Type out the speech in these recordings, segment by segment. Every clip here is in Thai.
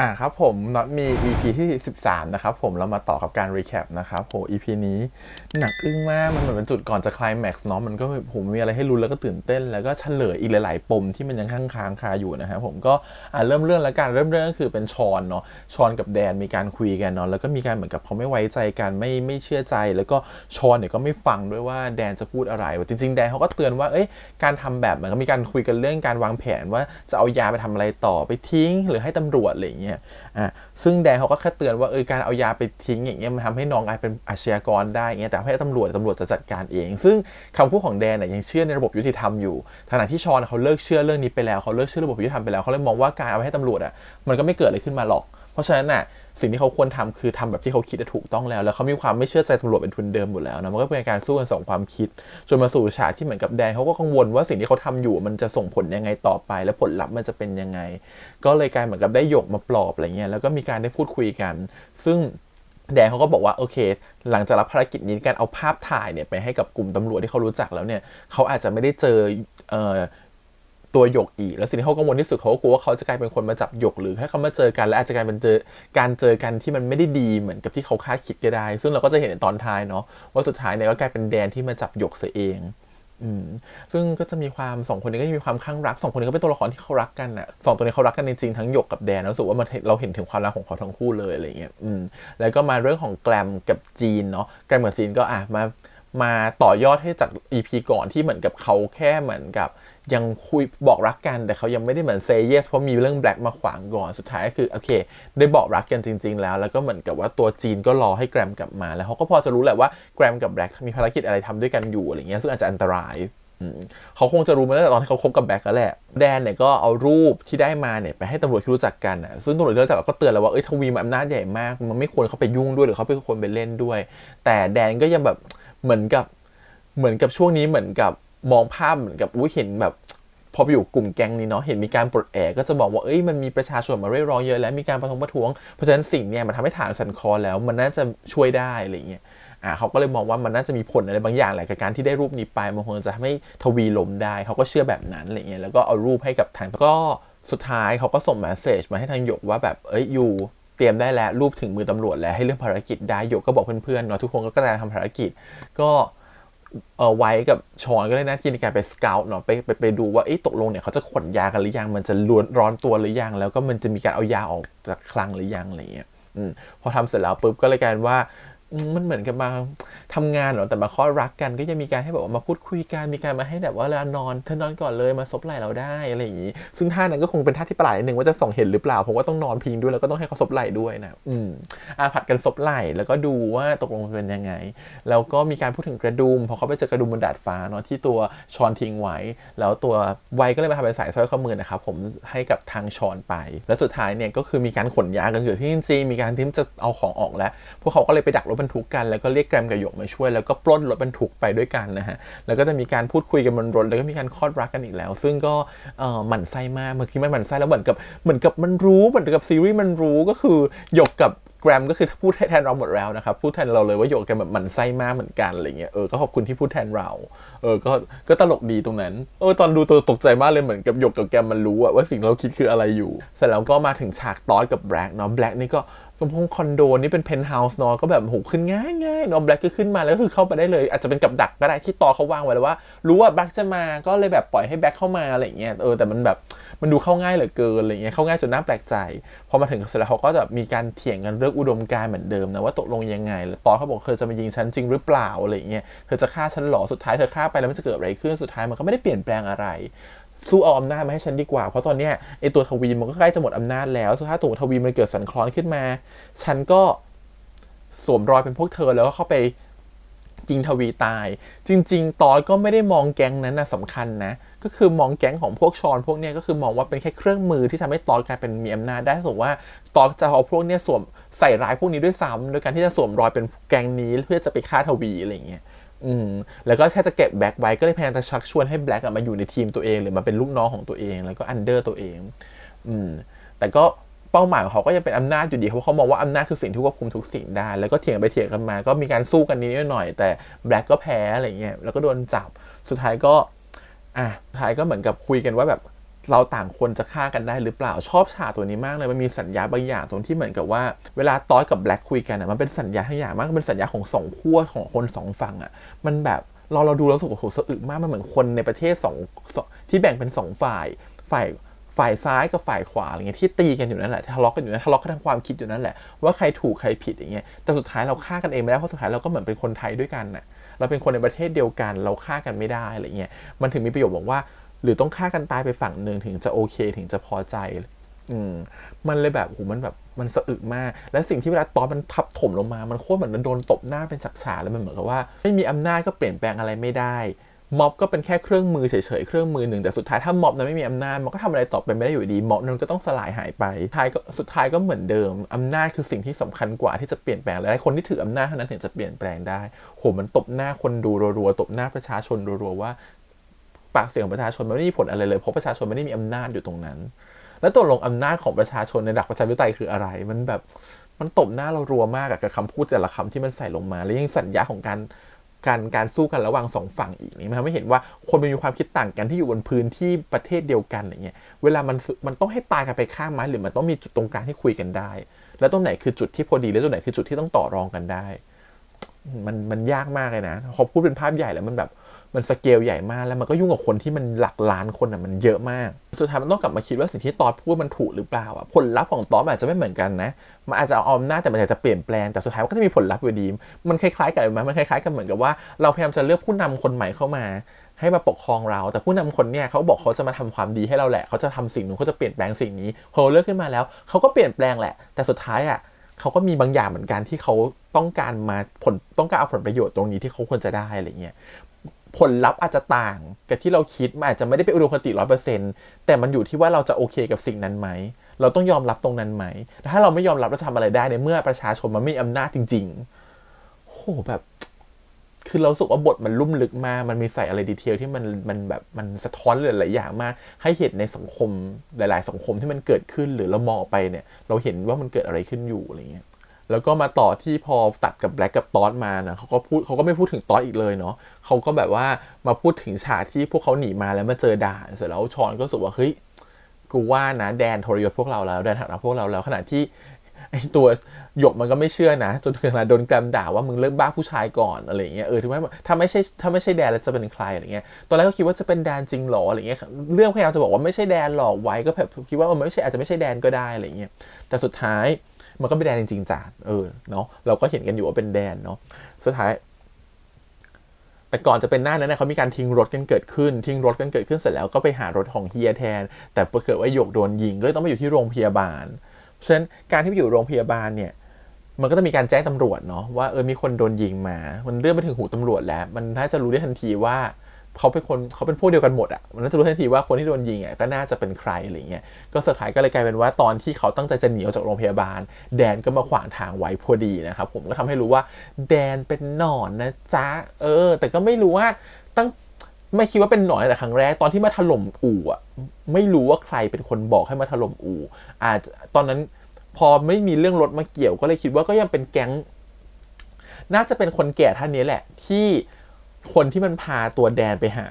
อ่าครับผมน็อตมี EP ที่ 13 นะครับผมเรามาต่อกับการ recap นะครับโห EP นี้หนักอึ้งมาก มันเหมือนเป็นจุดก่อนจะคลายแม็กซ์เนาะมันก็ผมมีอะไรให้ลุ้นแล้วก็ตื่นเต้น แล้วก็เฉลยอีกหลาย ๆ ปมที่มันยังค้างค้างคาอยู่นะครับผมก็อ่าเริ่มเรื่องแล้วกันเริ่มเรื่องก็คือเป็นชอนเนาะชอนกับแดนมีการคุยกันเนาะแล้วก็มีการเหมือนกับเขาไม่ไว้ใจกันไม่ไม่เชื่อใจ แล้วก็ชอนเนี่ยก็ไม่ฟังด้วยว่าแดนจะพูดอะไรจริง ๆ แดนเขาก็เตือนว่าเอ้ยการทำแบบเหมือนก็มีการคุยกันเรื่องการวางแผนว่าจะเอายาไปทำอะไรต่อไปทิ้ง หรือให้ตำรวจอะไรอย่างเงี้ยอะซึ่งแดนเขาก็แค่เตือนว่าเออการเอายาไปทิ้งอย่างเงี้ยมันทำให้น้องกลายเป็นอาชญากรได้เงี้ยแต่ให้ตำรวจตำรวจจะจัดการเอง ซึ่งคำพูดของแดนเนี่ยยังเชื่อในระบบยุติธรรมอยู่ขณะที่ชอนเขาเลิกเชื่อเรื่องนี้ไปแล้วเขาเลิกเชื่อระบบยุติธรรมไปแล้วเขาเลยมองว่าการเอาไปให้ตำรวจอะมันก็ไม่เกิดอะไรขึ้นมาหรอก เพราะฉะนั้นน่ะ สิ่งที่เขาควรทำคือทำแบบที่เขาคิดถูกต้องแล้ว แล้วเขามีความไม่เชื่อใจตำรวจเป็นทุนเดิมอยู่แล้วนะมันก็เป็นการสู้กันสองความคิด จนมาสู่ฉากที่เหมือนกับแดนเขาก็กังวลว่าสิ่งที่เขาทำอยู่มันจะส่งผลยังไงต่อไป และผลลัพธ์มันจะเป็นยังไง ก็เลยกลายเหมือนกับได้หยกมาปลอบอะไรเงี้ยแล้วก็มีการได้พูดคุยกัน ซึ่งแดนเขาก็บอกว่าโอเค หลังจากรับภารกิจนี้การเอาภาพถ่ายเนี่ยไปให้กับกลุ่มตำรวจที่เขารู้จักแล้วเนี่ยเขาอาจจะไม่ได้เจอเออ ตัวหยกอีก แล้วสิ่งที่เขากังวลที่สุดเขาก็กลัวว่าเขาจะกลายเป็นคนมาจับหยกหรือถ้าเขามาเจอกันแล้วอาจจะกลายเป็นเจอการเจอกันที่มันไม่ได้ดีเหมือนกับที่เขาคาดคิดก็ได้ ซึ่งเราก็จะเห็นในตอนท้ายเนาะว่าสุดท้ายเนี่ยก็กลายเป็นแดนที่มาจับหยกเสียเองอืมซึ่งก็จะมีความสองคนนี้ก็จะมีความข้างรักสองคนนี้ก็เป็นตัวละครที่เขารักกันอะสองตัวนี้เขารักกันจริงๆทั้งหยกกับแดนแล้วรู้สึกว่ามันเราเห็นถึงความรักของเขาทั้งคู่เลยอะไรเงี้ยอืมแล้วก็มาเรื่องของแกรมกับจีนเนาะแกรมกับจีนก็อะมามาต่อยอดให้จาก EP ก่อนที่เหมือนกับเขาแค่เหมือนกับ ยังคุยบอกรักกันแต่เขายังไม่ได้เหมือน say yes เพราะมีเรื่องแบล็กมาขวางก่อนสุดท้ายก็คือโอเค ได้บอกรักกันจริง ๆ แล้ว แล้วก็เหมือนกับว่าตัวจีนก็รอให้แกรมกลับมา แล้วเขาก็พอจะรู้แหละว่าแกรมกับแบล็กมีภารกิจอะไรทำด้วยกันอยู่อะไรเงี้ยซึ่งอาจจะอันตรายเขาคงจะรู้มาตั้งแต่ตอนที่เขาคบกับแบล็กแล้วแหละ แดนเนี่ยก็เอารูปที่ได้มาเนี่ยไปให้ตำรวจที่รู้จักกันอะ ซึ่งตำรวจที่รู้จักก็เตือนแล้วว่า เอ้ยทวีมันอำนาจใหญ่มาก มันไม่ควรเขาไปยุ่งด้วยหรือเขาไปควรไปเล่นด้วย แต่แดนก็ยังแบบเหมือนกับเหมือนกับช่วงนี้เหมือนกับ มองภาพเหมือนกับอุ้ยเห็นแบบพอไปอยู่กลุ่มแก๊งนี้เนาะเห็นมีการปลดแอกก็จะบอกว่าเอ้ยมันมีประชาชนมาเรียกร้องเยอะแล้วมีการประท้วงประท้วงเพราะฉะนั้นสิ่งเนี้ยมันทำให้ฐานสันคอแล้วมันน่าจะช่วยได้อะไรเงี้ยอ่าเขาก็เลยมองว่ามันน่าจะมีผลอะไรบางอย่างแหละกับการที่ได้รูปนี้ไปมันคงจะทำให้ทวีลมได้ เขาก็เชื่อแบบนั้นอะไรเงี้ยแล้วก็เอารูปให้กับทางก็สุดท้ายเขาก็ส่งเมสเซจมาให้ทางหยกว่าแบบเอ้ยอยู่เตรียมได้แล้วรูปถึงมือตำรวจแล้วให้เรื่องภารกิจได้หยกก็บอกเพื่อนๆเนาะทุกคนก็กำลังทำภารกิจ ก็ เออไว้กับชอนก็ได้นะที่ในการไปสเกลเนาะไปไปไปดูว่าเอ๊ะตกลงเนี่ยเขาจะขนยากันหรือยังมันจะร้วนร้อนตัวหรือยังแล้วก็มันจะมีการเอายาออกจากคลังหรือยังอะไรเงี้ยอืมพอทำเสร็จแล้วปุ๊บก็เลยกลายว่า มันเหมือนกับมาทำงานหรอแต่มาข้อรักกันก็ยังมีการให้แบบว่ามาพูดคุยกันมีการมาให้แบบว่าเวลานอนเธอนอนก่อนเลยมาซบไหล่เราได้อะไรอย่างนี้ ซึ่งท่านั้นก็คงเป็นท่าที่ประหลาดนึงว่าจะส่องเห็นหรือเปล่าผมว่าต้องนอนพิงด้วยแล้วก็ต้องให้เขาซบไหล่ด้วยนะอืมอาผัดกันซบไหล่แล้วก็ดูว่าตกลงเป็นยังไง แล้วก็มีการพูดถึงกระดุมพอเขาไปเจอกระดุมบนดาดฟ้าเนาะที่ตัวชอนทิ้งไว้ แล้วตัวไวก็เลยมาทำเป็นสายสร้อยข้อมือนะครับผมให้กับทางชอนไป แล้วสุดท้ายเนี่ยก็คือมีการขนยากันเกิดที่จริงมีการที่จะเอาของออกแล้ว พวกเขาก็เลยไปดักรถบรรทุกกันแล้วก็เรียกแกรมกับหยกมาช่วย แล้วก็ปล้นรถบรรทุกไปด้วยกันนะฮะแล้วก็จะมีการพูดคุยกันบนรถแล้วก็มีการคลอดรักกันอีกแล้ว ซึ่งก็หมั่นไส้มากเมื่อกี้มันหมั่นไส้แล้วเหมือนกับเหมือนกับมันรู้เหมือนกับซีรีส์มันรู้ก็คือหยกกับแกรมก็คือพูดแทนเราหมดแล้วนะครับ พูดแทนเราเลยว่าหยกแกแบบหมั่นไส้มากเหมือนกันอะไรเงี้ยเออก็ขอบคุณที่พูดแทนเรา เออก็ก็ตลกดีตรงนั้นเออตอนดูตัวตกใจมากเลยเหมือนกับหยกกับแกมมันรู้ว่าสิ่งเราคิดคืออะไรอยู่ เสร็จแล้วก็มาถึงฉากตอสกับแบล็กเนาะแบล็กนี่ก็ ตรงพงคอนโดนี่เป็นเพนท์เฮาส์เนาะก็แบบโหขึ้นง่ายง่ายนาะแบล็กก็ขึ้นมาแล้วก็คือเข้าไปได้เลย อาจจะเป็นกับดักก็ได้ที่ตอเขาวางไว้แล้วว่า รู้ว่าแบล็กจะมาก็เลยแบบปล่อยให้แบล็กเข้ามาอะไรเงี้ยเออแต่มันแบบมันดูเข้าง่ายเหลือเกินอะไรเงี้ยเข้าง่ายจนน่าแปลกใจพอมาถึงเสร็จแล้วเขาก็จะมีการเถียงกันเรื่องอุดมการเหมือนเดิมนะว่าตกลงยังไงแล้วตอนเขาบอกเธอจะมายิงฉันจริงหรือเปล่าอะไรเงี้ยเธอจะฆ่าฉันหรอสุดท้ายเธอฆ่าไปแล้วมันจะเกิดอะไรขึ้นสุดท้ายมันก็ไม่ได้เปลี่ยนแปลงอะไร สู้เอาอำนาจมาให้ฉันดีกว่า เพราะตอนเนี้ยไอตัวทวีมันก็ใกล้จะหมดอำนาจแล้วสุดท้าตัวทวีมันเกิดสันคลอนขึ้นมา ฉันก็สวมรอยเป็นพวกเธอแล้วก็เข้าไปยิงทวีตาย จริง ๆ ตอนก็ไม่ได้มองแก๊งนั้นนะสำคัญนะ ก็คือมองแก๊งของพวกชอนพวกเนี้ยก็คือมองว่าเป็นแค่เครื่องมือที่ทำให้ตอนกลายเป็นมีอำนาจได้สมมติว่าตอนจะเอาพวกเนี้ยสวมใส่ร้ายพวกนี้ด้วยซ้ำโดยการที่จะสวมรอยเป็นแก๊งนี้เพื่อจะไปฆ่าทวีอะไรอย่างเงี้ย อืมแล้วก็แค่จะเก็บแบล็กไว้ก็เลยพยายามจะชักชวนให้แบล็กมาอยู่ในทีมตัวเอง หรือมาเป็นลูกน้องของตัวเอง แล้วก็อันเดอร์ตัวเอง อืมแต่ก็เป้าหมายของเขาก็ยังเป็นอำนาจอยู่ดีเพราะเขามองว่าอำนาจคือสิ่งที่ควบคุมทุกสิ่งได้ แล้วก็เถียงไปเถียงกันมา ก็มีการสู้กันนิดหน่อย แต่แบล็กก็แพ้อะไรเงี้ย แล้วก็โดนจับ สุดท้ายก็ อะ สุดท้ายก็เหมือนกับคุยกันว่าแบบ เราต่างคนจะฆ่ากันได้หรือเปล่าชอบฉากตัวนี้มากเลยมันมีสัญญาบางอย่างตรงที่เหมือนกับว่า เวลาตอสกับแบล็กคุยกันอะมันเป็นสัญญาทั้งอย่างมากมันเป็นสัญญาของสองขั้วของคนสองฝั่งอะมันแบบเราเราดูแล้วรู้สึกว่าโหสะอึกมากมันเหมือนคนในประเทศสองสองที่แบ่งเป็นสองฝ่ายฝ่ายฝ่ายซ้ายกับฝ่ายขวาอะไรเงี้ยที่ตีกันอยู่นั่นแหละทะเลาะกันอยู่นั่นทะเลาะกันทางความคิดอยู่นั่นแหละว่าใครถูกใครผิดอย่างเงี้ยแต่สุดท้ายเราฆ่ากันเองไม่ได้เพราะสุดท้ายเราก็เหมือนเป็นคนไทยด้วยกันน่ะเราเป็นคนในประเทศเดียวกัน เราฆ่ากันไม่ได้อะไรเงี้ยมันถึงมีประโยคบอกว่า หรือต้องฆ่ากันตายไปฝั่งหนึ่งถึงจะโอเคถึงจะพอใจ อืมมันเลยแบบโหมันแบบมันสะอึกมาก และสิ่งที่เวลาตอนมันทับถมลงมา มันโคตรเหมือนโดนตบหน้าเป็นฉากๆแล้วมันเหมือนกับว่า ไม่มีอำนาจก็เปลี่ยนแปลงอะไรไม่ได้ม็อบก็เป็นแค่เครื่องมือเฉยๆ เครื่องมือหนึ่ง แต่สุดท้ายถ้าม็อบนั้นไม่มีอำนาจมันก็ทำอะไรต่อไปไม่ได้อยู่ดีม็อบนั้นก็ต้องสลายหายไปท้ายก็สุดท้ายก็เหมือนเดิมอำนาจคือสิ่งที่สำคัญกว่าที่จะเปลี่ยนแปลงและคนที่ถืออำนาจเท่านั้นถึงจะเปลี่ยนแปลงได้โหมันตบหน้าคนดูรัวๆตบหน้าประชาชนรัวๆว่า ปากเสียงของประชาชนมันไม่มีผลอะไรเลยเพราะประชาชนไม่ได้มีอำนาจอยู่ตรงนั้น แล้วตัวลงอำนาจของประชาชนในหลักประชาธิปไตยคืออะไร มันแบบมันตบหน้าเรารัวมากกับคำพูดแต่ละคำที่มันใส่ลงมา แล้วยังสัญญาของการการการสู้กันระหว่างสองฝั่งอีกนี่มันทำให้เห็นว่าคนมันมีความคิดต่างกันที่อยู่บนพื้นที่ประเทศเดียวกันอย่างเงี้ยเวลามันมันต้องให้ตายกันไปข้างไม้หรือมันต้องมีจุดตรงกลางที่คุยกันได้ แล้วตรงไหนคือจุดที่พอดีแล้วตรงไหนคือจุดที่ต้องต่อรองกันได้ มันมันยากมากเลยนะพอพูดเป็นภาพใหญ่แล้วมันแบบ มันสเกลใหญ่มากแล้วมันก็ยุ่งกับคนที่มันหลักล้านคนอะมันเยอะมาก สุดท้ายมันต้องกลับมาคิดว่าสิ่งที่ตอดพูดมันถูกหรือเปล่าอะผลลัพธ์ของตอดอาจจะไม่เหมือนกันนะมันอาจจะเอาอำนาจแต่มันอาจจะเปลี่ยนแปลงแต่สุดท้ายมันก็จะมีผลลัพธ์อยู่ดีมันคล้ายๆกันไหมมันคล้ายๆกันเหมือนกับว่าเราพยายามจะเลือกผู้นำคนใหม่เข้ามาให้มาปกครองเรา แต่ผู้นำคนเนี่ยเขาบอกเขาจะมาทำความดีให้เราแหละ เขาจะทำสิ่งนู้นเขาจะเปลี่ยนแปลงสิ่งนี้พอเราเลือกขึ้นมาแล้ว เขาก็เปลี่ยนแปลงแหละ แต่สุดท้ายอะเขาก็มีบางอย่างเหมือนกันที่เขาต้องการมาผลต้องการเอาผลประโยชน์ตรงนี้ที่เขาควรจะได้อะไรเงี้ย ผลลัพธ์อาจจะต่างกับที่เราคิดมันอาจจะไม่ได้เป็นอุดมคติร้อยเปอร์เซ็นต์แต่มันอยู่ที่ว่าเราจะโอเคกับสิ่งนั้นไหม เราต้องยอมรับตรงนั้นไหม ถ้าเราไม่ยอมรับเราทำอะไรได้ในเมื่อประชาชนมันไม่มีอำนาจจริงๆโหแบบ คือเราสึกว่าบทมันลุ่มลึกมาก มันมีใส่อะไรดีเทลที่มันมันแบบมันสะท้อนหลายๆอย่างมาก ให้เห็นในสังคมหลาย ๆ สังคมที่มันเกิดขึ้นหรือเรามองไปเนี่ย เราเห็นว่ามันเกิดอะไรขึ้นอยู่อะไรเงี้ย แล้วก็มาต่อที่พอตัดกับแบล็กกับตอสมานะเขาก็พูดเขาก็ไม่พูดถึงตอสอีกเลยเนาะเขาก็แบบว่ามาพูดถึงฉากที่พวกเขาหนีมาแล้วมาเจอด่านเสร็จแล้วชอนก็รู้สึกว่าเฮ้ยกูว่านะแดนทรยศพวกเราแล้วแดนหักหลังพวกเราแล้วขณะที่ไอตัวหยกมันก็ไม่เชื่อนะ จนถึงขนาดโดนแกรมด่าว่ามึงเลิกบ้าผู้ชายก่อนอะไรเงี้ยเออถึงแม้ถ้าไม่ใช่ถ้าไม่ใช่แดนแล้วจะเป็นใครอะไรเงี้ยตอนแรกก็คิดว่าจะเป็นแดนจริงหรออะไรเงี้ยเรื่องพยายามจะบอกว่าไม่ใช่แดนหรอกไว้ก็แบบคิดว่ามันไม่ใช่อาจจะไม่ใช่แดนก็ได้อะไรเงี้ยแต่สุดท้าย มันก็เป็นแดนจริงๆจ้ะเออเนาะเราก็เห็นกันอยู่ว่าเป็นแดนเนาะสุดท้าย แต่ก่อนจะเป็นหน้านั้นนะเขามีการทิ้งรถกันเกิดขึ้น ทิ้งรถกันเกิดขึ้นเสร็จแล้วก็ไปหารถของเฮียแทน แต่ปรากฏว่าหยกโดนยิงก็ต้องไปอยู่ที่โรงพยาบาลเพราะฉะนั้นการที่ไปอยู่โรงพยาบาลเนี่ยมันก็ต้องมีการแจ้งตำรวจเนาะว่าเออมีคนโดนยิงมา มันเรื่องไปถึงหูตำรวจแล้ว มันน่าจะรู้ได้ทันทีว่า เขาเป็นคนเขาเป็นพวกเดียวกันหมดอะมันน่าจะรู้ทันทีว่าคนที่โดนยิงอะก็น่าจะเป็นใครอะไรเงี้ยก็สุดท้ายก็เลยกลายเป็นว่าตอนที่เขาตั้งใจจะหนีออกจากโรงพยาบาล แดนก็มาขวางทางไว้พอดีนะครับผมก็ทำให้รู้ว่า แดนเป็นหนอนนะจ๊ะเออ แต่ก็ไม่รู้ว่าตั้งไม่คิดว่าเป็นหนอนแต่ครั้งแรกตอนที่มาถล่มอู่อะไม่รู้ว่าใครเป็นคนบอกให้มาถล่มอู่อาจตอนนั้นพอไม่มีเรื่องรถมาเกี่ยวก็เลยคิดว่าก็ยังเป็นแก๊ง น่าจะเป็นคนแก่ท่านนี้แหละ ที่ คนที่มันพาตัวแดนไปหา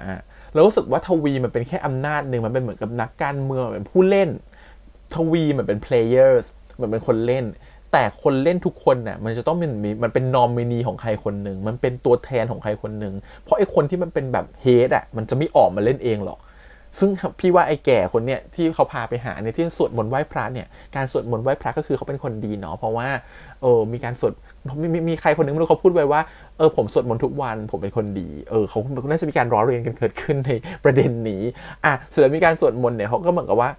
แล้วรู้สึกว่าทวีมันเป็นแค่อำนาจหนึ่งมันเป็นเหมือนกับนักการเมืองเป็นผู้เล่น ทวีมันเป็น players มันเป็นคนเล่น แต่คนเล่นทุกคนน่ะมันจะต้องเป็นมีมันเป็นนอมินีของใครคนหนึ่งมันเป็นตัวแทนของใครคนหนึ่งเพราะไอ้คนที่มันเป็นแบบเฮดอะมันจะไม่ออกมาเล่นเองหรอกซึ่งพี่ว่าไอ้แก่คนเนี้ยที่เขาพาไปหาเนี่ยที่สวดมนต์ไหว้พระเนี่ยการสวดมนต์ไหว้พระก็คือเขาเป็นคนดีเนาะเพราะว่าเออมีการสวดมีมีมีใครคนหนึงไม่รู้เขาพูดไว้ว่า เออผมสวดมนต์ทุกวันผมเป็นคนดีเออเขาน่าจะมีการร้อเรียนกันเกิดขึ้นในประเด็นนี้อะเสร็จมีการสวดมนต์เนี่ยเขาก็เหมือนกับว่า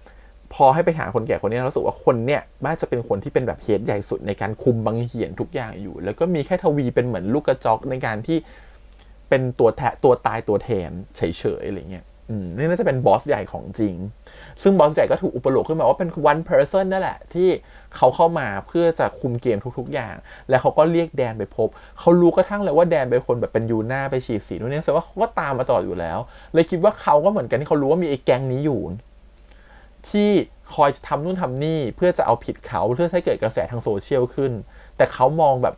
พอให้ไปหาคนแก่คนนี้เราสึกว่าคนเนี่ยน่าจะเป็นคนที่เป็นแบบเฮดใหญ่สุดในการคุมบังเหียนทุกอย่างอยู่ แล้วก็มีแค่ทวีเป็นเหมือนลูกกระจอกในการที่เป็นตัวแทะตัวตายตัวแทนเฉยๆอะไรเงี้ย นี่น่าจะเป็นบอสใหญ่ของจริง ซึ่งบอสใหญ่ก็ถูกอุปโลกขึ้นมาว่าเป็น one person นั่นแหละ ที่เขาเข้ามาเพื่อจะคุมเกมทุกๆอย่าง แล้วเขาก็เรียกแดนไปพบ เขารู้กระทั่งเลยว่าแดนเป็นคนแบบเป็นยูน้าไปฉีดสีนู่นนี่แสดงว่าเขาก็ตามมาตลอดอยู่แล้ว เลยคิดว่าเขาก็เหมือนกันที่เขารู้ว่ามีไอ้แก๊งนี้อยู่ ที่คอยจะทำนู่นทำนี่เพื่อจะเอาผิดเขาเพื่อให้เกิดกระแสทางโซเชียลขึ้น แต่เขามองแบบ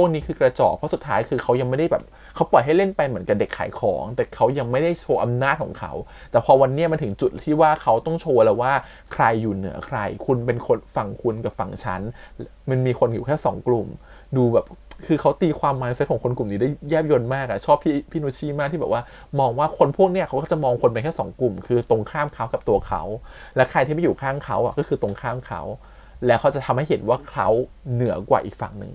วกนี้คือกระจอกเพราะสุดท้ายคือเขายังไม่ได้แบบเขาปล่อยให้เล่นไปเหมือนกับเด็กขายของ แต่เขายังไม่ได้โชว์อำนาจของเขา แต่พอวันนี้มันถึงจุดที่ว่าเขาต้องโชว์แล้วว่าใครอยู่เหนือใคร คุณเป็นคนฝั่งคุณกับฝั่งฉันมันมีคนอยู่แค่สองกลุ่ม ดูแบบคือเขาตีความ mindset ของคนกลุ่มนี้ได้แยบยลมากอะชอบพี่พี่นุชีมากที่แบบว่า มองว่าคนพวกเนี้ยเขาก็จะมองคนเป็นแค่สองกลุ่ม คือตรงข้ามเขากับตัวเขา และใครที่ไม่อยู่ข้างเขาอะก็คือตรงข้ามเขา แล้วเขาจะทำให้เห็นว่าเขาเหนือกว่าอีกฝั่งหนึ่ง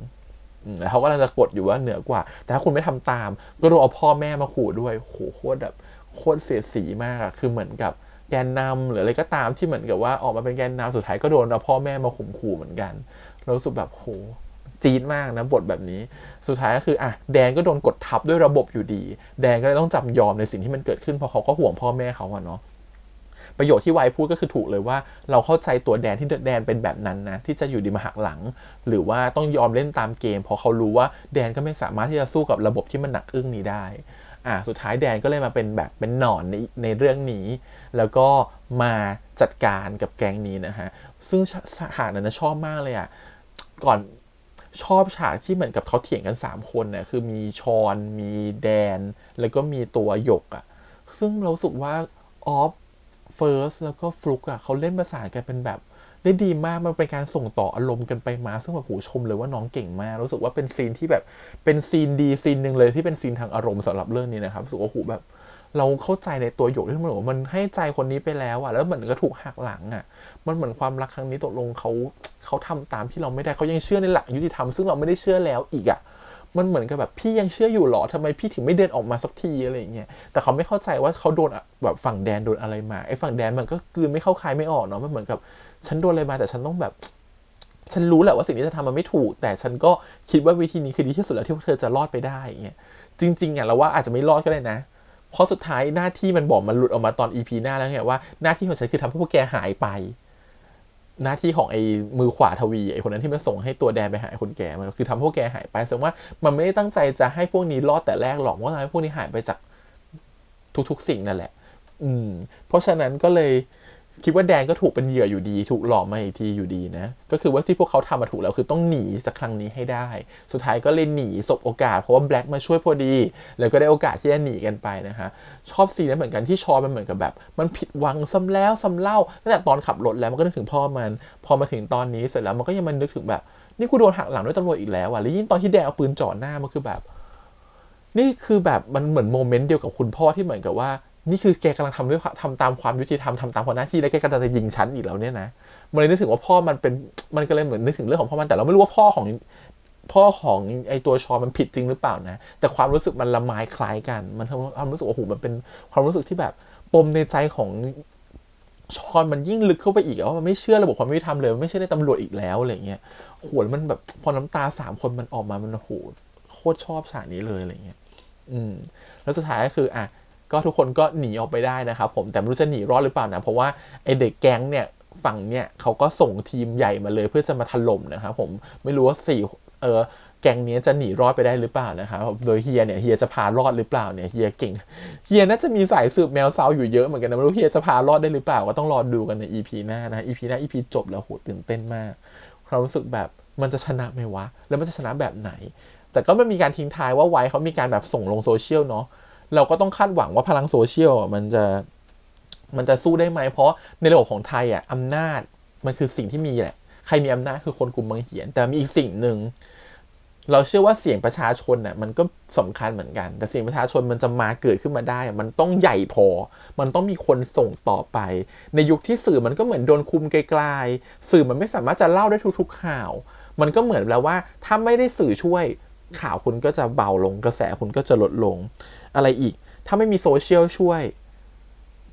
เขาก็จะกดอยู่ว่าเหนือกว่า แต่ถ้าคุณไม่ทำตาม ก็โดนเอาพ่อแม่มาขู่ด้วยโหโคตรแบบโคตรเสียสีมากอะคือเหมือนกับแกนนำหรืออะไรก็ตามที่เหมือนกับว่าออกมาเป็นแกนนำสุดท้ายก็โดนเอาพ่อแม่มาข่มขู่เหมือนกันเรารู้สึกแบบโหจี๊ดมากนะบทแบบนี้ สุดท้ายก็คืออะแดนก็โดนกดทับด้วยระบบอยู่ดี แดนก็เลยต้องจำยอมในสิ่งที่มันเกิดขึ้นเพราะเขาก็ห่วงพ่อแม่เขาอะเนาะ ประโยชน์ที่ไวพูดก็คือถูกเลยว่า เราเข้าใจตัวแดนที่แดนเป็นแบบนั้นนะที่จะอยู่ดีมาหักหลัง หรือว่าต้องยอมเล่นตามเกม เพราะเขารู้ว่าแดนก็ไม่สามารถที่จะสู้กับระบบที่มันหนักอึ้งนี้ได้อ่าสุดท้ายแดนก็เลยมาเป็นแบบเป็นหนอนในในเรื่องนี้ แล้วก็มาจัดการกับแก๊งนี้นะฮะซึ่งฉากนั้นนะชอบมากเลยอะก่อนชอบฉากที่เหมือนกับเขาเถียงกัน 3 คนเนี่ยคือมีชอน มีแดน แล้วก็มีตัวหยกอะ่ะซึ่งเราสึกว่าออฟ เฟิร์สแล้วก็ฟลุกอะ่ะเขาเล่นประสานกันเป็นแบบได้ดีมาก มันเป็นการส่งต่ออารมณ์กันไปมา ซึ่งแบบโหชมเลยว่าน้องเก่งมาก รู้สึกว่าเป็นซีนที่แบบเป็นซีนดีซีนหนึ่งเลยที่เป็นซีนทางอารมณ์สำหรับเรื่องนี้นะครับรู้สึกว่าโหแบบ เราเข้าใจในตัวหยกที่มันบอกมันให้ใจคนนี้ไปแล้วอะแล้วเหมือนก็ถูกหักหลังอะมันเหมือนความรักครั้งนี้ตกลงเขาเขาทำตามที่เราไม่ได้เขายังเชื่อในหลักยุติธรรมซึ่งเราไม่ได้เชื่อแล้วอีกอะ มันเหมือนกับแบบพี่ยังเชื่ออยู่หรอทำไมพี่ถึงไม่เดินออกมาสักทีอะไรอย่างเงี้ยแต่เขาไม่เข้าใจว่าเขาโดนแบบฝั่งแดนโดนอะไรมาไอ้ฝั่งแดนมันก็กืนไม่เข้าคายไม่ออกเนาะมันเหมือนกับฉันโดนอะไรมาแต่ฉันต้องแบบ ฉันรู้แหละว่าสิ่งที่จะทำมันไม่ถูก แต่ฉันก็คิดว่าวิธีนี้คือดีที่สุดแล้วที่พวกเธอจะรอดไปได้อย่างเงี้ยจริงๆอะเราว่าอาจจะไม่รอดก็ได้นะเพราะสุดท้ายหน้าที่มันบอกมันหลุดออกมาตอน EP หน้าแล้วไงว่าหน้าที่ของฉันคือทำให้พวกแกหายไป หน้าที่ของไอ้มือขวาทวีไอ้คนนั้นที่มันส่งให้ตัวแดนไปหาคนแก่มันคือทำให้พวกแกหายไปแสดงว่ามันไม่ได้ตั้งใจจะให้พวกนี้รอดแต่แรกหรอกว่าทำให้พวกนี้หายไปจากทุกๆ สิ่งนั่นแหละ อืม เพราะฉะนั้นก็เลย คิดว่าแดนก็ถูกเป็นเหยื่ออยู่ดี ถูกหลอกมาอีกทีอยู่ดีนะ ก็คือว่าที่พวกเขาทำมาถูกแล้วคือต้องหนีจากครั้งนี้ให้ได้ สุดท้ายก็เลยหนีสบโอกาส เพราะว่าแบล็กมาช่วยพอดี แล้วก็ได้โอกาสที่จะหนีกันไปนะคะชอบซีนนั้นเหมือนกันที่ชอมันเหมือนกับแบบ มันผิดหวังซ้ำแล้วซ้ำเล่าตั้งแต่ตอนขับรถแล้วมันก็นึกถึงพ่อมัน พอมาถึงตอนนี้เสร็จแล้วมันก็ยังมันนึกถึงแบบ นี่กูโดนหักหลังด้วยตำรวจอีกแล้วอะ แล้วยิ่งตอนที่แดงเอาปืนจ่อหน้ามันคือแบบ นี่คือแบบมันเหมือนโมเมนต์เดียวกับคุณพ่อที่เหมือนกับว่า นี่คือแกกำลังทำด้วยทำตามความยุติธรรมทำตามควหน้าที่แล้วแกกำลังจะยิงฉันอีกแล้วเนี่ยนะมันเลยนึกถึงว่าพ่อมันเป็นมันก็เลยเหมือนนึกถึงเรื่องของพ่อมันแต่เราไม่รู้ว่าพ่อของพ่อของไอตัวชอมันผิดจริงหรือเปล่านะ แต่ความรู้สึกมันละไมคล้ายกัน มันทำให้ความรู้สึกว่าโอ้โหมันเป็นความรู้สึกที่แบบปมในใจของชอนมันยิ่งลึกเข้าไปอีกว่ามันไม่เชื่อระบบความยุติธรรมเลยไม่เชื่อในตำรวจอีกแล้วอะไรเงี้ยโหมันแบบพอน้ำตาสามคนมันออกมามันโอ้โหโคตรชอบฉากนี้เลยอะไรเงี้ย อืม แล้วสุดท้ายก็คืออะ ก็ทุกคนก็หนีออกไปได้นะครับผมแต่ไม่รู้จะหนีรอดหรือเปล่านะเพราะว่าไอเด็กแก๊งเนี่ยฝั่งเนี่ยเขาก็ส่งทีมใหญ่มาเลยเพื่อจะมาถล่มนะครับผมไม่รู้ว่าสี่เออแก๊งนี้จะหนีรอดไปได้หรือเปล่านะครับโดยเฮียเนี่ยเฮียจะพารอดหรือเปล่าเนี่ยเฮียเก่งเฮียน่าจะมีสายสืบแมวเซาอยู่เยอะเหมือนกันนะไม่รู้เฮียจะพารอดได้หรือเปล่าก็ต้องรอดูกันใน EP หน้านะ EP หน้า EP จบแล้วโหตื่นเต้นมากความรู้สึกแบบมันจะชนะไหมวะ แล้วมันจะชนะแบบไหน แต่ก็ไม่มีการทิ้งท้ายว่าไว้เขามีการแบบส่งลงโซเชียลเนาะ เราก็ต้องคาดหวังว่าพลังโซเชียลมันจะมันจะสู้ได้ไหม เพราะในระบบของไทยอะอำนาจมันคือสิ่งที่มีแหละ ใครมีอำนาจคือคนกลุ่มบางเหียน แต่มีอีกสิ่งหนึ่ง เราเชื่อว่าเสียงประชาชนน่ะมันก็สำคัญเหมือนกัน แต่เสียงประชาชนมันจะมาเกิดขึ้นมาได้ มันต้องใหญ่พอ มันต้องมีคนส่งต่อไป ในยุคที่สื่อมันก็เหมือนโดนคุมไกลๆสื่อมันไม่สามารถจะเล่าได้ทุกๆข่าว มันก็เหมือนแล้วว่าถ้าไม่ได้สื่อช่วยข่าวคุณก็จะเบาลงกระแสคุณก็จะลดลง อะไรอีก ถ้าไม่มีโซเชียลช่วย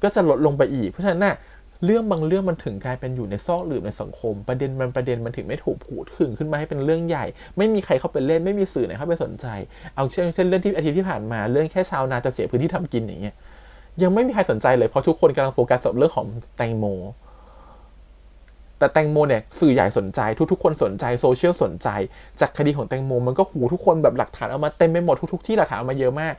ก็จะลดลงไปอีก เพราะฉะนั้นน่ะเรื่องบางเรื่องมันถึงกลายเป็นอยู่ในซอกหลืบในสังคม ประเด็นมันประเด็นมันถึงไม่ถูกพูดถึงขึ้นมาให้เป็นเรื่องใหญ่ ไม่มีใครเข้าไปเล่นไม่มีสื่อไหนเข้าไปสนใจ เอาเช่นเช่นเรื่องที่อาทิตย์ที่ผ่านมาเรื่องแค่ชาวนาจะเสียพื้นที่ทำกินอย่างเงี้ยยังไม่มีใครสนใจเลยเพราะทุกคนกำลังโฟกัสกับเรื่องของแตงโม แต่แตงโมเนี่ยสื่อใหญ่สนใจ ทุกๆคนสนใจโซเชียลสนใจ จากคดีของแตงโมมันก็หูทุกคนแบบหลักฐานเอามาเต็มไปหมดทุกๆที่หลักฐานเอามาเยอะมาก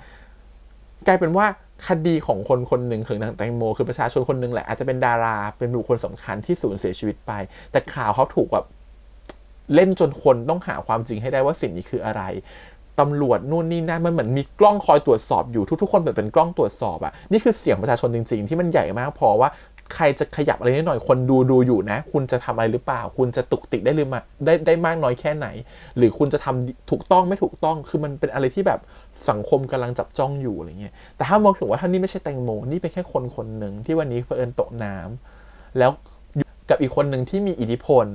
กลายเป็นว่าคดีของคนคนหนึ่งคือนางแตงโม คือประชาชนคนหนึ่งแหละอาจจะเป็นดาราเป็นบุคคลสำคัญที่สูญเสียชีวิตไป แต่ข่าวเขาถูกแบบเล่นจนคนต้องหาความจริงให้ได้ว่าสิ่งนี้คืออะไรตำรวจนู่นนี่นั่นมันเหมือนมีกล้องคอยตรวจสอบอยู่ทุกๆคนเหมือนเป็นกล้องตรวจสอบอะนี่คือเสียงประชาชนจริง ๆ ที่มันใหญ่มากพอว่า ใครจะขยับอะไรนิดหน่อยคนดูดูอยู่นะ คุณจะทำอะไรหรือเปล่า คุณจะตุกติกได้หรือมาได้ได้มากน้อยแค่ไหน หรือคุณจะทำถูกต้องไม่ถูกต้องคือมันเป็นอะไรที่แบบสังคมกำลังจับจ้องอยู่อะไรเงี้ยแต่ถ้ามองถึงว่าท่านนี่ไม่ใช่แตงโมนี่เป็นแค่คนคนหนึ่งที่วันนี้เผอิญตกน้ำแล้วกับอีกคนหนึ่งที่มีอิทธิพล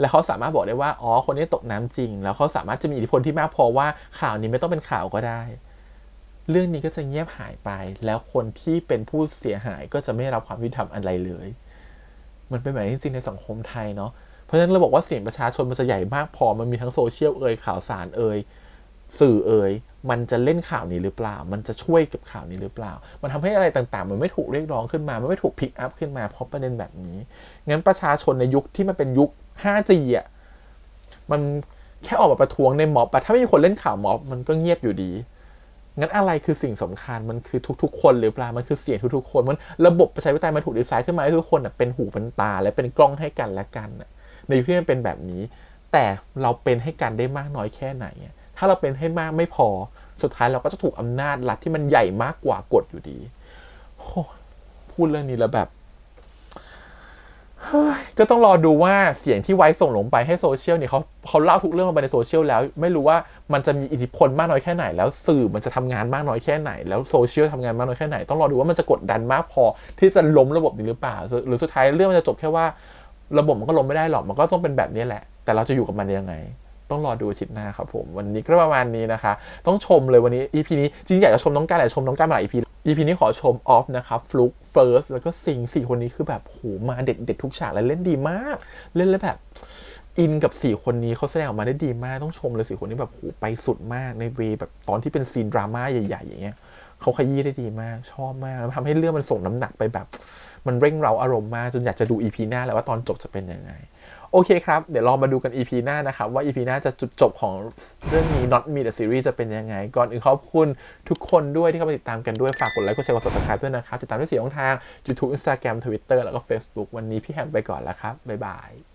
แล้วเขาสามารถบอกได้ว่าอ๋อคนนี้ตกน้ำจริง แล้วเขาสามารถจะมีอิทธิพลที่มากพอว่าข่าวนี้ไม่ต้องเป็นข่าวก็ได้ เรื่องนี้ก็จะเงียบหายไป แล้วคนที่เป็นผู้เสียหายก็จะไม่รับความยุติธรรมอะไรเลย มันเป็นแบบนี้จริงในสังคมไทยเนาะเพราะฉะนั้นเราบอกว่าเสียงประชาชนมันจะใหญ่มากพอมันมีทั้งโซเชียลเอ่ยข่าวสารเอ่ยสื่อเอ่ยมันจะเล่นข่าวนี้หรือเปล่า มันจะช่วยกับข่าวนี้หรือเปล่า มันทำให้อะไรต่างๆ มันไม่ถูกเรียกร้องขึ้นมา มันไม่ถูกพิกอัพขึ้นมาเพราะประเด็นแบบนี้ งั้นประชาชนในยุคที่มันเป็นยุค 5G อะ มันแค่ออกมาประท้วงในม็อบอะถ้าไม่มีคนเล่นข่าวม็อบมันก็เงียบอยู่ดี งั้นอะไรคือสิ่งสำคัญมันคือทุกๆ คนหรือเปล่ามันคือเสียงทุกๆ คนมันระบบประชาธิปไตยมันถูกดีไซน์ขึ้นมาให้ทุกคนเป็นหูเป็นตา และเป็นกล้องให้กันและกันในยุคที่มันเป็นแบบนี้ แต่เราเป็นให้กันได้มากน้อยแค่ไหน ถ้าเราเป็นให้มากไม่พอสุดท้ายเราก็จะถูกอำนาจรัฐที่มันใหญ่มากกว่ากดอยู่ดีโอ้พูดเรื่องนี้แล้วแบบ ก็ต้องรอดูว่าเสียงที่ไว้ส่งลงไปให้โซเชียลเนี่ยเขาเขาเล่าทุกเรื่องลงไปในโซเชียลแล้ว ไม่รู้ว่ามันจะมีอิทธิพลมากน้อยแค่ไหน แล้วสื่อมันจะทำงานมากน้อยแค่ไหน แล้วโซเชียลทำงานมากน้อยแค่ไหน ต้องรอดูว่ามันจะกดดันมากพอที่จะล้มระบบนี้หรือเปล่า หรือสุดท้ายเรื่องมันจะจบแค่ว่า ระบบมันก็ล้มไม่ได้หรอกมันก็ต้องเป็นแบบนี้แหละ แต่เราจะอยู่กับมันยังไง ต้องรอดูอาทิตย์หน้าครับผมวันนี้ก็ประมาณนี้นะคะ ต้องชมเลยวันนี้ EP นี้จริงอยากจะชมน้องการแต่ชมน้องการมาหลาย EP EP นี้ขอชมออฟนะครับฟลุกเฟิร์สแล้วก็ซิงสี่คนนี้คือแบบโหมาเด็ดเด็ดทุกฉากและเล่นดีมาก เล่นแล้วแบบ อินกับสี่คนนี้เขาแสดงออกมาได้ดีมากต้องชมเลยสี่คนนี้แบบโหไปสุดมากในเวแบบตอนที่เป็นซีนดราม่าใหญ่ ๆ อย่างเงี้ยเขาขยี้ได้ดีมากชอบมากแล้วทำให้เรื่องมันส่งน้ำหนักไปแบบ มันเร่งเราอารมณ์มากจนอยากจะดู EP หน้าแล้วว่าตอนจบจะเป็นยังไง โอเคครับ เดี๋ยวลองมาดูกัน EP หน้านะครับ ว่า EP หน้าจะจุดจบของเรื่องนี้ Not Me the Series จะเป็นยังไง ก่อนอื่นขอบคุณทุกคนด้วยที่เข้ามาติดตามกันด้วย ฝากกดไลค์กดแชร์กด subscribe ด้วยนะครับติดตามได้สี่ช่องทาง YouTube Instagram Twitter แล้วก็ Facebook วันนี้พี่แฮมไปก่อนแล้วครับบ๊ายบาย